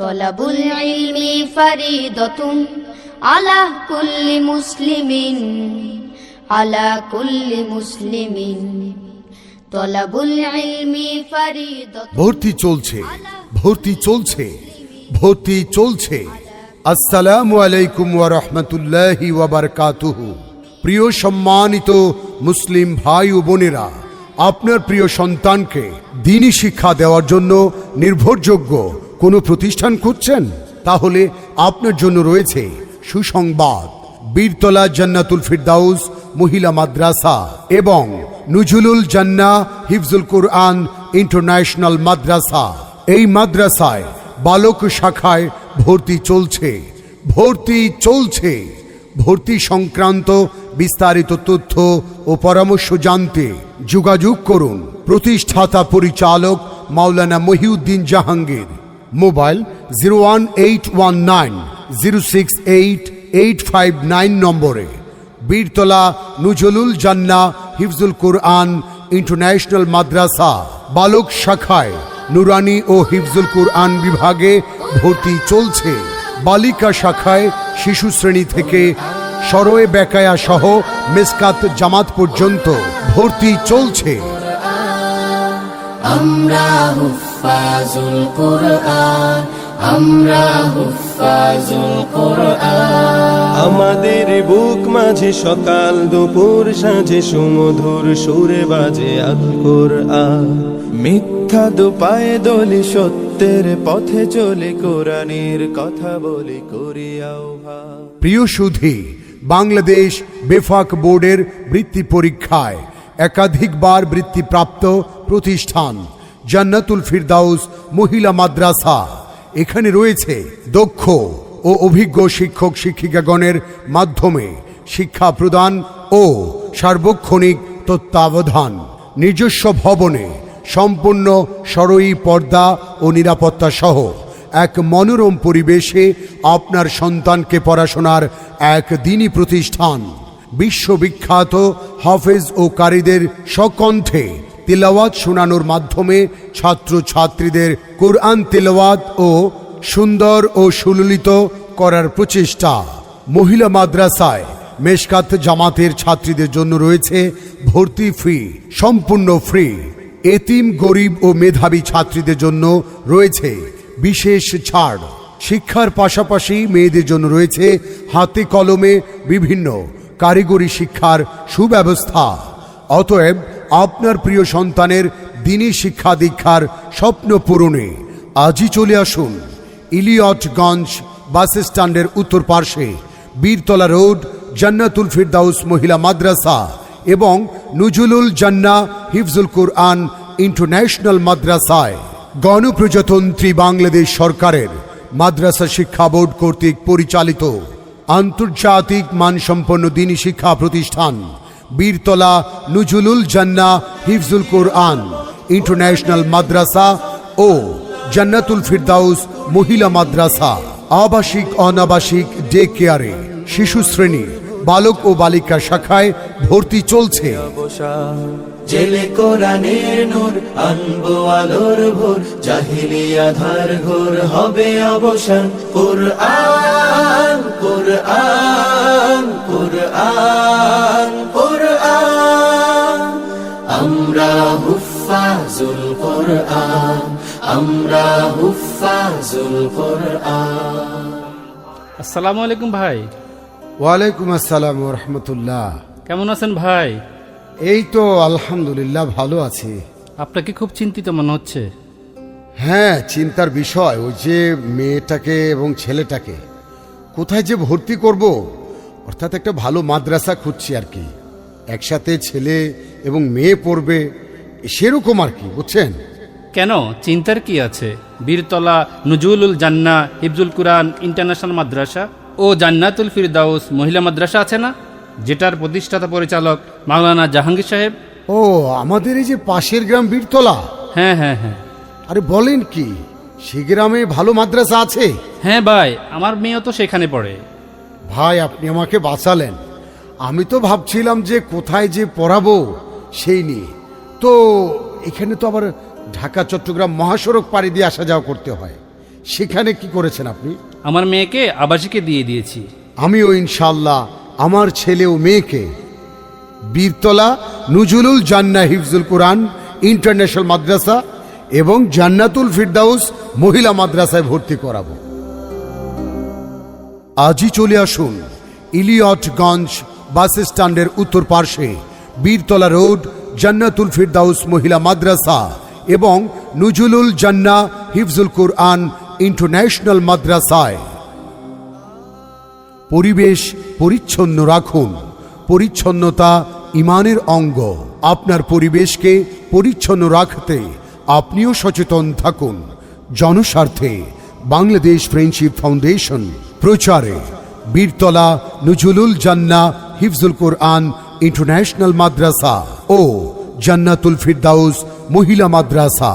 তলাবুল ইলমি ফারিদতুন আলা কুল্লি মুসলিমিন, আলা কুল্লি মুসলিমিন। তলাবুল ইলমি ফারিদতুন ভর্তি চলছে ভর্তি চলছে ভর্তি চলছে। আসসালামু আলাইকুম ওয়া রাহমাতুল্লাহি ওয়া বারাকাতুহু। প্রিয় সম্মানিত মুসলিম ভাই ও বোনেরা, আপনার প্রিয় সন্তানকে দিনই শিক্ষা দেওয়ার জন্য নির্ভরযোগ্য কোনো প্রতিষ্ঠান খুঁজছেন? তাহলে আপনার জন্য রয়েছে সুসংবাদ। বীরতলা জান্নাতুল ফিরদাউস মহিলা মাদ্রাসা এবং নুজুলুল জান্না হিফজুল কুরআন ইন্টারন্যাশনাল মাদ্রাসা। এই মাদ্রাসায় বালক শাখায় ভর্তি চলছে। ভর্তি চলছে। ভর্তি সংক্রান্ত বিস্তারিত তথ্য ও পরামর্শ জানতে যোগাযোগ করুন। প্রতিষ্ঠাতা পরিচালক মাওলানা Mohiuddin Jahangir. Mobile zero one eight one nine, zero six eight eight five nine নম্বরে। বীরতলা নুজলুল জান্না হিফজুল কুরআন ইন্টারন্যাশনাল মাদ্রাসা, বালক শাখায় নুরানি ও হিফজুল কুরআন বিভাগে ভর্তি চলছে। বালিকা শাখায় শিশু শ্রেণি থেকে সরয়ে বেকায়া সহ মেসকাত জামাত পর্যন্ত ভর্তি চলছে। আমরা হুফাজুল কোরআন আমরা হুফাজুল কোরআন। আমাদের বুক মাঝে সকাল দুপুর সাঁঝে সুমধুর সুরে বাজে আল কোরআন। মিথ্যা দুপায়ে দলি সত্যের পথে চলে কোরআনের কথা বলে করি আহ্বান প্রিয় সুধী বাংলাদেশ বেফাক বোর্ডের বৃত্তি পরীক্ষায় একাধিকবার বৃত্তিপ্রাপ্ত প্রতিষ্ঠান। জান্নাতুল ফিরদাউস মহিলা মাদ্রাসা। এখানে রয়েছে দক্ষ ও অভিজ্ঞ শিক্ষক শিক্ষিকাগণের মাধ্যমে শিক্ষা প্রদান ও সার্বক্ষণিক তত্ত্বাবধান। নিজস্ব ভবনে সম্পূর্ণ সরয়ী পর্দা ও নিরাপত্তা সহ এক মনোরম পরিবেশে আপনার সন্তানকে পড়াশোনার এক দিনই প্রতিষ্ঠান। বিশ্ববিখ্যাত হাফেজ ও কারীদের সকণ্ঠে তিলাওয়াত শোনানোর মাধ্যমে ছাত্র ছাত্রীদের কোরআন তিলাওয়াত ও সুন্দর ও সুললিত করার প্রচেষ্টা। মহিলা মাদ্রাসায় মেশকাত জামাতের ছাত্রীদের জন্য রয়েছে ভর্তি ফি, সম্পূর্ণ ফ্রি। এতিম, গরিব ও মেধাবী ছাত্রীদের জন্য রয়েছে বিশেষ ছাড়। শিক্ষার পাশাপাশি মেয়েদের জন্য রয়েছে হাতে কলমে বিভিন্ন কারিগরি শিক্ষার সুব্যবস্থা। অতএব আপনার প্রিয় সন্তানের দিনী শিক্ষা দীক্ষার স্বপ্ন পূরণে আজই চলে আসুন ইলিয়টগঞ্জ বাস স্ট্যান্ডের উত্তর পার্শ্বে বীরতলা রোড, জান্নাতুল ফিরদাউস মহিলা মাদ্রাসা এবং নুজুলুল জান্না হিফজুল কুরআন ইন্টারন্যাশনাল মাদ্রাসায়। গণপ্রজাতন্ত্রী বাংলাদেশ সরকারের মাদ্রাসা শিক্ষা বোর্ড কর্তৃক পরিচালিত আন্তর্জাতিক মানসম্পন্ন দিনী শিক্ষা প্রতিষ্ঠান বীরতলা নুজুলুল জান্না হিফজুল কোরআন, ইন্টারন্যাশনাল মাদ্রাসা ও জান্নাতুল ফিরদাউস মহিলা মাদ্রাসা। আবাসিক, অনাবাসিক ডে কেয়ারে শিশু শ্রেণি, বালক ও বালিকা শাখায় ভর্তি চলছে। কোরআন কোরআন কোরআন। আমরা হুফাজুল কোরআন আমরা হুফাজুল কোরআন। আসসালামু আলাইকুম ভাই। ওয়ালাইকুম আসসালাম রহমতুল্লাহ। কেমন আছেন ভাই? এই তো আলহামদুলিল্লাহ ভালো আছি। আপনাকে খুব চিন্তিত মনে হচ্ছে। হ্যাঁ চিন্তার বিষয় ওই যে মেয়েটাকে এবং ছেলেটাকে। কোথায় যে ভর্তি করব? অর্থাৎ একটা ভালো মাদ্রাসা খুঁজছি আর কি। একসাথে ছেলে এবং মেয়ে পড়বে সেরকম আর কি বুঝছেন? কেন? চিন্তার কি আছে? বীরতলা নজরুল জান্না হিফজুল কুরআন ইন্টারন্যাশনাল মাদ্রাসা ও জান্নাতুল ফিরদাউস মহিলা মাদ্রাসা আছে না? যেটার প্রতিষ্ঠাতা পরিচালক মাওলানা জাহাঙ্গীর সাহেব। ও আমাদের এই যে পাশের গ্রাম বীরতলা। হ্যাঁ হ্যাঁ হ্যাঁ। আরে বলেন কি সে গ্রামে ভালো মাদ্রাসা আছে? হ্যাঁ ভাই আমার মেয়েও তো সেখানে পড়ে। ভাই আপনি আমাকে বাঁচালেন। আমি তো ভাবছিলাম যে কোথায় যে পড়াবো। সেই নিয়ে। তো এখানে তো আবার ঢাকা চট্টগ্রাম মহাসড়ক পাড়ি দিয়ে আসা যাওয়া করতে হয়। সেখানে কি করেছেন আপনি? আমার মেয়েকে আবাসিকে দিয়ে দিয়েছি। আমিও ইনশাল্লাহ আমার ছেলে ও মেয়েকে। বীরতলা নুজুলুল জান্না হিফজুল কোরআন ইন্টারন্যাশনাল মাদ্রাসা এবং জান্নাতুল ফিরদাউস মহিলা মাদ্রাসায় ভর্তি করাবো। আজই চলে আসুন ইলিয়টগঞ্জ বাস স্ট্যান্ডের উত্তর পার্শ্বে। বীরতলা রোড, জান্নাতুল ফিরদাউস মহিলা মাদ্রাসা এবং নুজুলুল জান্না হিফজুল কোরআন ইন্টারন্যাশনাল মাদ্রাসায়। পরিবেশ পরিচ্ছন্ন রাখুন। পরিচ্ছন্নতা ইমানের অঙ্গ। আপনার পরিবেশকে পরিচ্ছন্ন রাখতে আপনিও সচেতন থাকুন। জনস্বার্থে বাংলাদেশ ফ্রেন্ডশিপ ফাউন্ডেশন প্রচারে বীরতলা নজরুল জান্না হিফজুল কোরআন ইন্টারন্যাশনাল মাদ্রাসা ও জান্নাতুল ফিরদাউস মহিলা মাদ্রাসা।